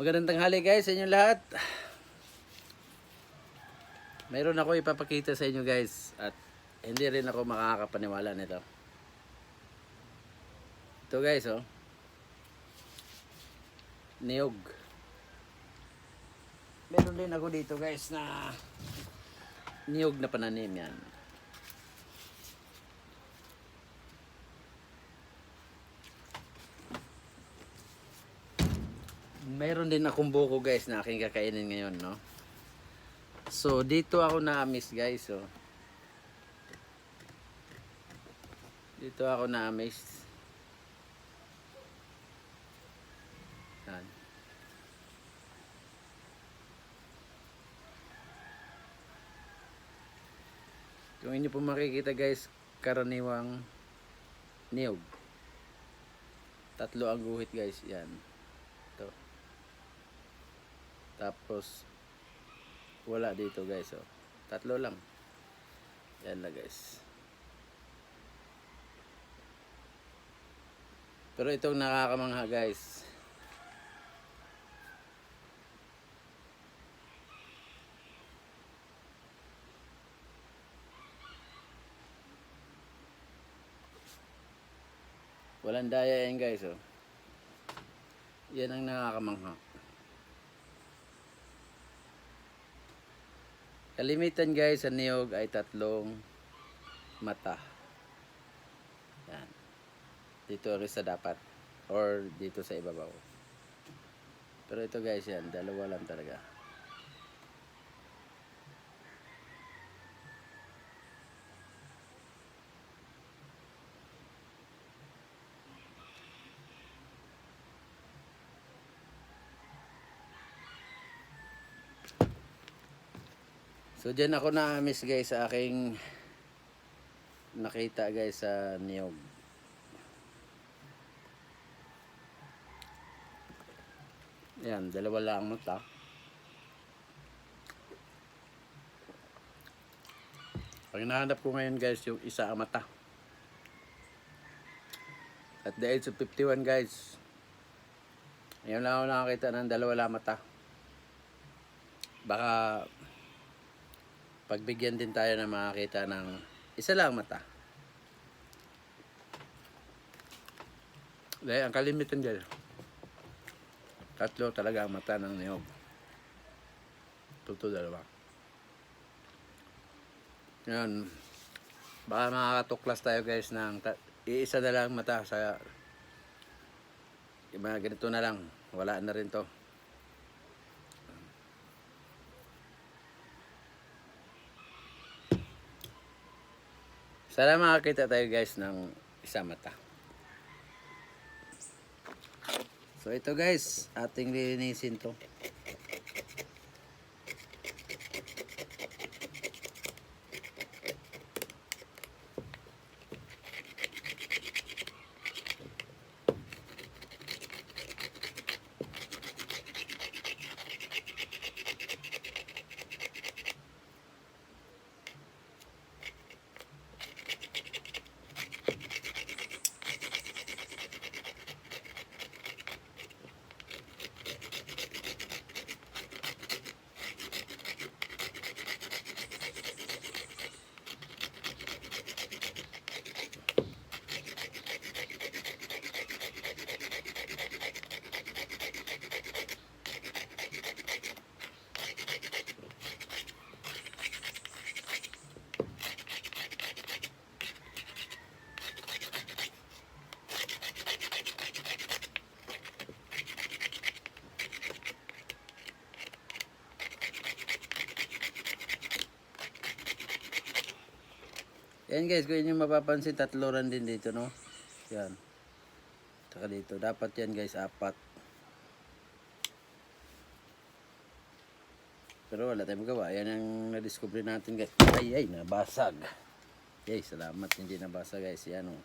Magandang tanghali guys sa inyo lahat. Mayroon ako ipapakita sa inyo guys at hindi rin ako makakapaniwala nito. Ito guys oh. Niyog. Meron din ako dito guys na niyog na pananim yan. Meron din akong buko guys na aking kakainin ngayon, no? So, dito ako na-miss guys, oh. Dito ako na-miss. Yan. Kung inyo po makikita guys, karaniwang niyog. Tatlo ang guhit guys, yan. Tapos wala dito guys oh. Tatlo lang. Yan lang guys. Pero itong nakakamangha guys. Walang daya yan guys oh. Yan ang nakakamangha. Kalimitan guys sa niyog ay tatlong mata. Yan. Dito rin sa dapat or dito sa ibabaw. Pero ito guys yan, dalawa lang talaga. So dyan ako na-miss guys sa aking nakita guys sa niyog. Yan, dalawa lang mata. Ang hinahanap ko ngayon guys yung isa ang mata. At the age of 51 guys, ngayon lang ako nakakita ng dalawa lang mata. Baka pagbigyan din tayo na makakita ng isa lang mata. Dahil ang kalimitan dyan, tatlo talaga ang mata ng niyog. Tuto dalawa. Yan. Baka makakatuklas tayo guys ng iisa na lang mata sa mga ganito na lang. Wala na rin to. Sana makakita tayo guys ng isa mata. So ito guys, ating lilinisin to. Yan guys, kung inyo mapapansin, tatlo rin din dito, no? Yan. Saka dito. Dapat yan guys, apat. Pero wala tayong magawa. Yan ang na-discover natin guys. Ay, ay, nabasag. Yay, salamat. Hindi nabasa guys. Yan, oh.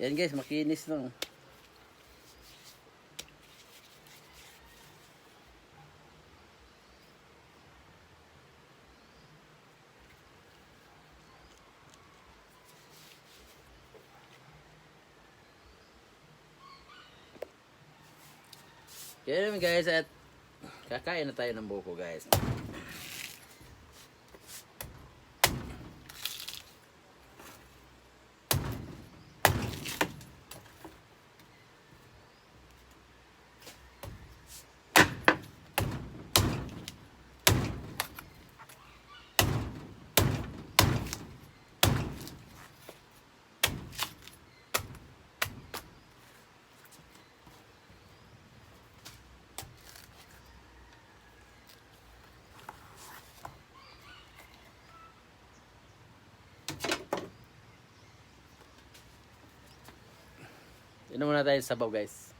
Yan guys, makinis no. Kaya naman guys, at kakain na tayo ng buko guys. Inom muna tayo sa sabaw guys.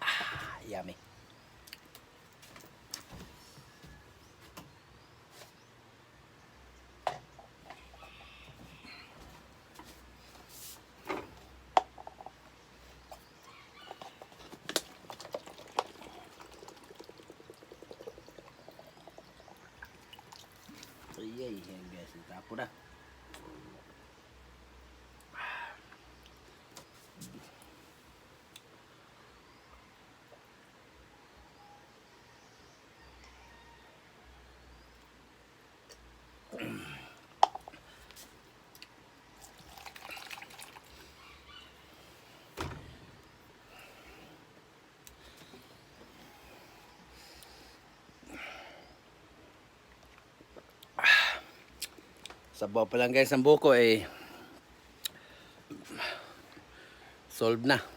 Ah, yummy. Ay, ay, yan guys. Tapo na. Sabaw pa lang guys ang buko eh. Solve na.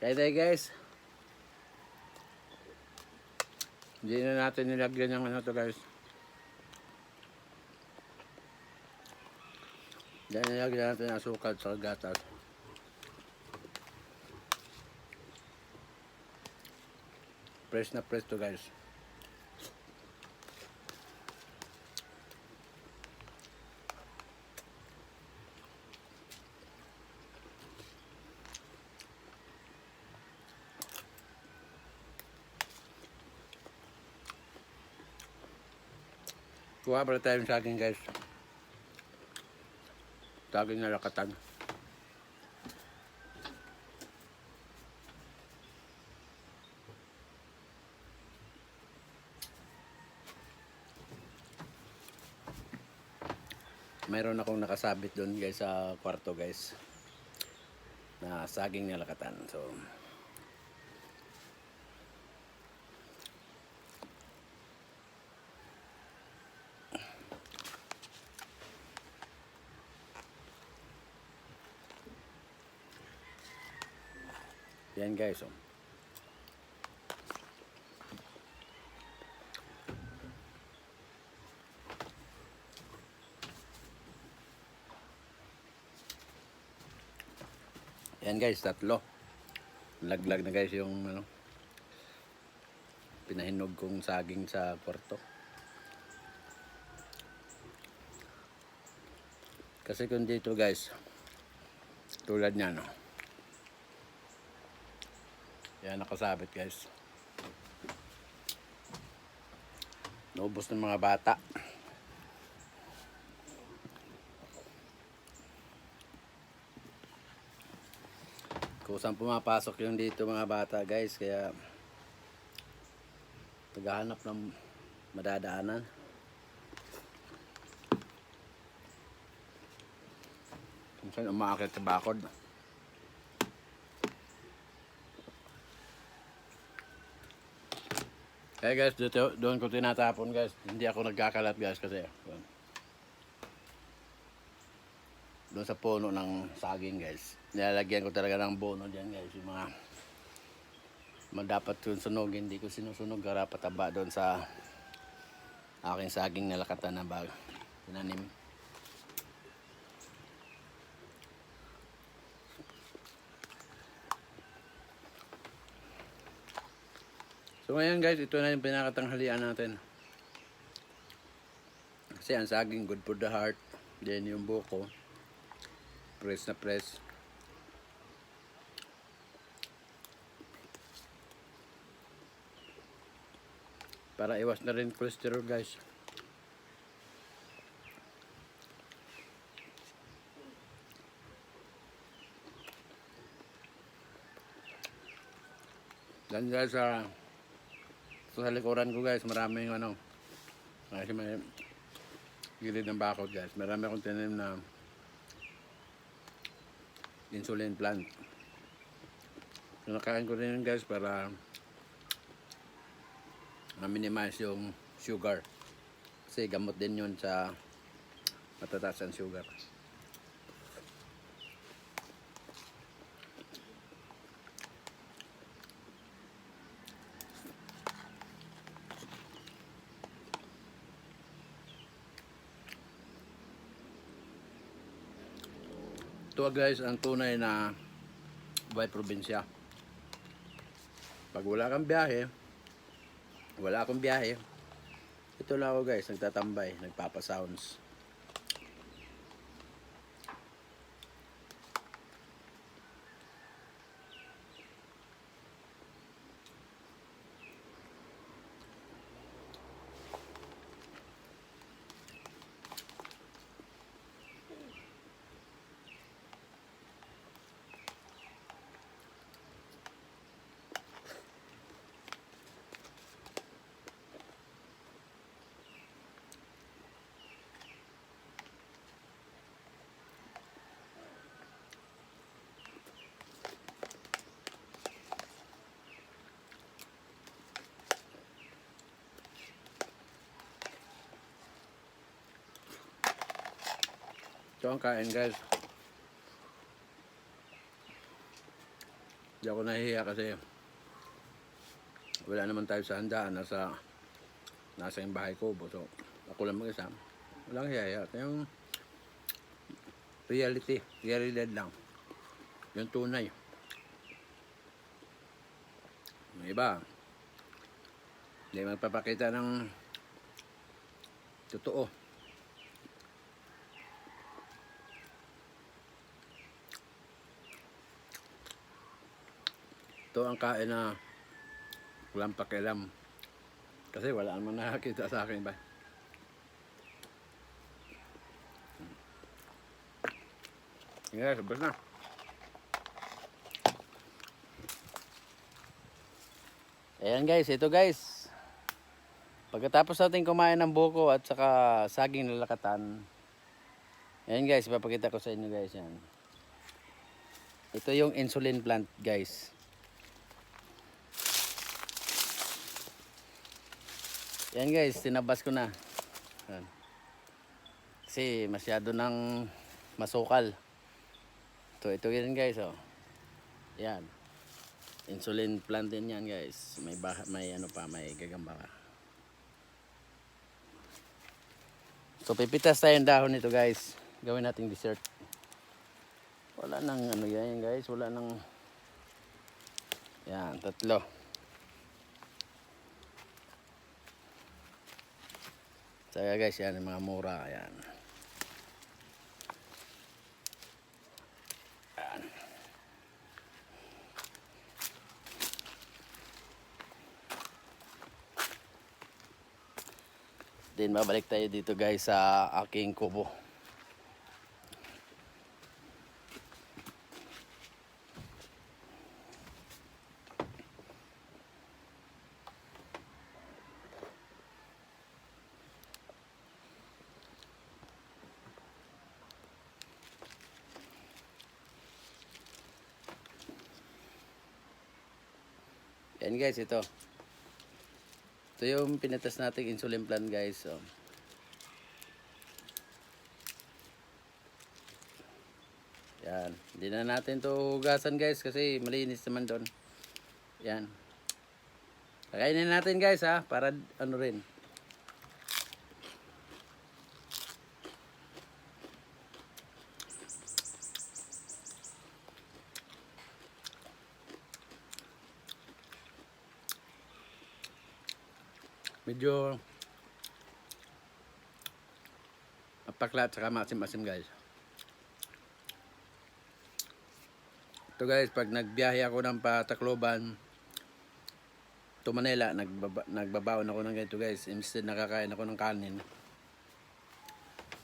Kaya tayo guys. Hindi na natin nilagyan ng ano to guys. Na nilagyan natin ng asukal sa gatas. Fresh na fresh to guys. Kuha pala tayo sa akin guys. Saging na lakatan. Meron akong nakasabit doon guys sa kwarto guys. Na saging na lakatan. So, yan guys. Oh. Yan guys, tatlo. Laglag na guys yung ano, pinahinog kong saging sa kwarto. Kasi kung dito guys, tulad niya no. Yan nakasabit guys. Naubos ng mga bata. Kusang pumapasok yung dito mga bata guys kaya naghahanap ng madadaanan. Minsan umaakit sa bakod. Hey guys, dito, doon ko tinatapon guys. Hindi ako nagkakalat guys kasi yun. doon sa puno ng saging guys. Nilalagyan ko talaga ng bono dyan guys. Yung mga mga dapat yung sunog, hindi ko sinusunog. Kara pataba doon sa aking saging na lakatan na bag. Tinanim. So ngayon guys, ito na yung pinakatanghalian natin. Kasi ang saging good for the heart. Then yung buko, press na press. Para iwas na rin cholesterol guys. Dan guys sa likuran ko guys, maraming ano. Kasi may gilid ng bakod guys. Marami akong tinanim na insulin plant. So, nakain ko rin yun guys para ma-minimize yung sugar. Kasi gamot din yun sa matataas ang sugar. Ito guys ang tunay na buhay probinsya. Pag wala kang biyahe, wala akong biyahe, ito lang ako guys, nagtatambay, nagpapasounds. Ito ang kain guys. Hindi ako nahihiya kasi wala naman tayo sa handaan. Nasa nasa yung bahay ko, so ako lang mag-isa. Walang hiyaya. Yung reality, realidad lang. Yung tunay. Yung iba, hindi magpapakita ng totoo. Ito ang kain na walang pakialam. Kasi wala namang nakakita sa akin ba. Yes, sabas na. Ayan guys, ito guys. Pagkatapos natin kumain ng buko at saka saging lalakatan. Ayan guys, ipapakita ko sa inyo guys yan. Ito yung insulin plant guys. Yan guys, tinabas ko na. Yan. Kasi masyado nang masukal. Ito, ito yan guys oh. Yan. Insulin plant din yan guys. May bah may ano pa, may gagamba ka. So pipitas tayo ng dahon nito guys. Gawin nating dessert. Wala nang ano yan guys, wala nang Yan, tatlo. Saka guys, yan yung mga mura. Yan. Yan. Then babalik tayo dito guys sa aking kubo. Yan guys, ito. Ito yung pinatas nating insulin plan guys. So. Yan. Hindi na natin to hugasan guys kasi malinis naman doon. Yan. Kakainin natin guys ha para ano rin. Medyo mapakla at saka masim-masim guys. Ito guys, pag nagbiyahe ako ng Patacloban to Manila, nagbaba, nagbabaon ako ng ganito guys. Instead nakakain ako ng kanin.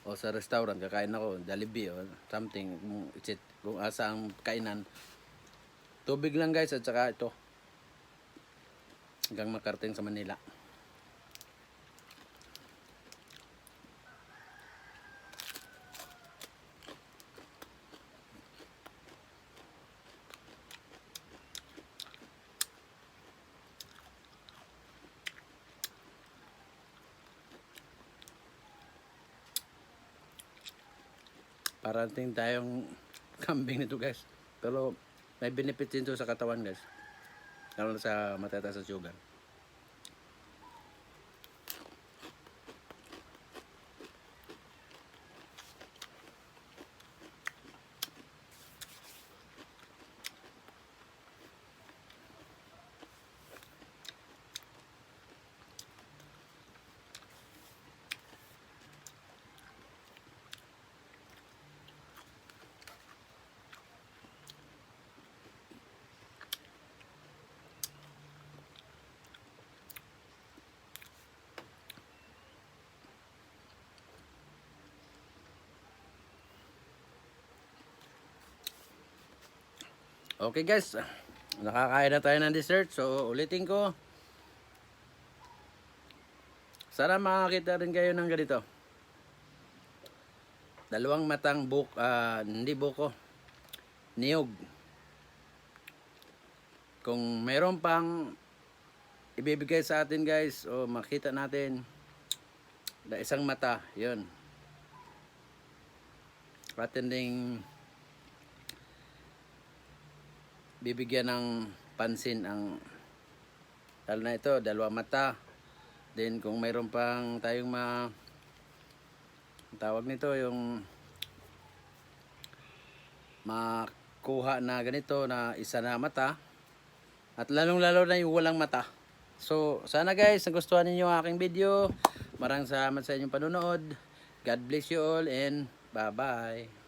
O sa restaurant, kakain ako, Jollibee o something. Kung, itsit, kung asa ang kainan. Tubig lang guys at saka ito. Hanggang makarating sa Manila. Parating tayong kambing nito guys. Pero may benefit din to sa katawan guys. Lalo sa matataas sa sugar. Okay guys, nakakain na tayo ng dessert. So ulitin ko. Sana makakita rin kayo ng ganito. Dalawang matang buk, ah, hindi buko, niyog. Kung meron pang ibibigay sa atin guys, o makita natin na isang mata, yun. Atin ding bibigyan ng pansin ang lalo na ito, dalawa mata, Then kung mayroon pang tayong ma tawag nito yung makuha na ganito na isa na mata at lalong lalo na yung walang mata. So sana guys nagustuhan ninyo ang aking video. Maraming salamat sa inyong panonood. God bless you all and bye bye.